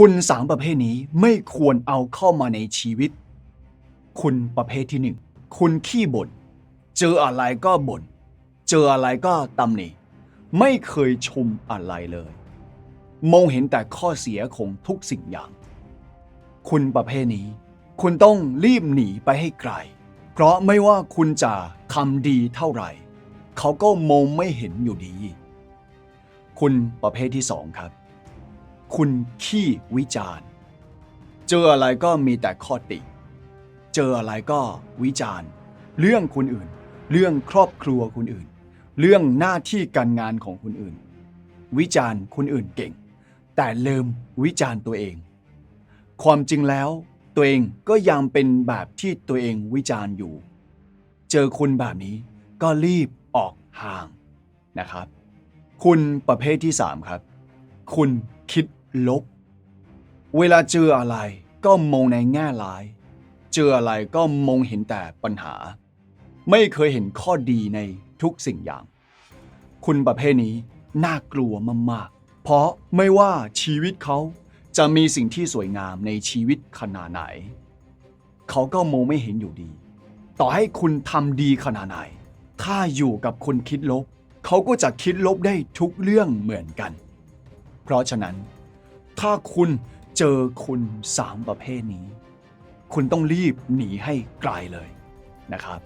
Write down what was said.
คุณสามประเภทนี้ไม่ควรเอาเข้ามาในชีวิต คุณประเภทที่หนึ่งคุณขี้บ่นเจออะไรก็บ่นเจออะไรก็ตำหนิไม่เคยชมอะไรเลย มองเห็นแต่ข้อเสียของทุกสิ่งอย่าง คุณประเภทนี้ คุณต้องรีบหนีไปให้ไกล เพราะไม่ว่าคุณจะทำดีเท่าไหร่ เขาก็มองไม่เห็นอยู่ดี คุณประเภทที่สองครับ คุณขี้วิจารณ์ เจออะไรก็มีแต่ข้อติ เจออะไรก็วิจารณ์ เรื่องคนอื่น เรื่องครอบครัวคนอื่น เรื่องหน้าที่การงานของคนอื่น วิจารณ์คนอื่นเก่ง แต่ลืมวิจารณ์ตัวเอง ความจริงแล้วตัวเองก็ยังเป็นแบบที่ตัวเองวิจารณ์อยู่ เจอคุณแบบนี้ก็รีบออกห่างนะครับ คุณประเภทที่ 3 ครับ คุณคิด ลบ เวลาเจออะไรก็มองในแง่ร้าย เจออะไรก็มองเห็นแต่ปัญหา ไม่เคยเห็นข้อดีในทุกสิ่งอย่าง คุณประเภทนี้น่ากลัวมากๆ เพราะไม่ว่าชีวิตเขาจะมีสิ่งที่สวยงามในชีวิตขนาดไหน เขาก็มองไม่เห็นอยู่ดี ต่อให้คุณทำดีขนาดไหน ถ้าอยู่กับคนคิดลบ เขาก็จะคิดลบได้ทุกเรื่องเหมือนกัน เพราะฉะนั้น ถ้าคุณเจอคุณสามประเภทนี้ คุณต้องรีบหนีให้ไกลเลยนะครับ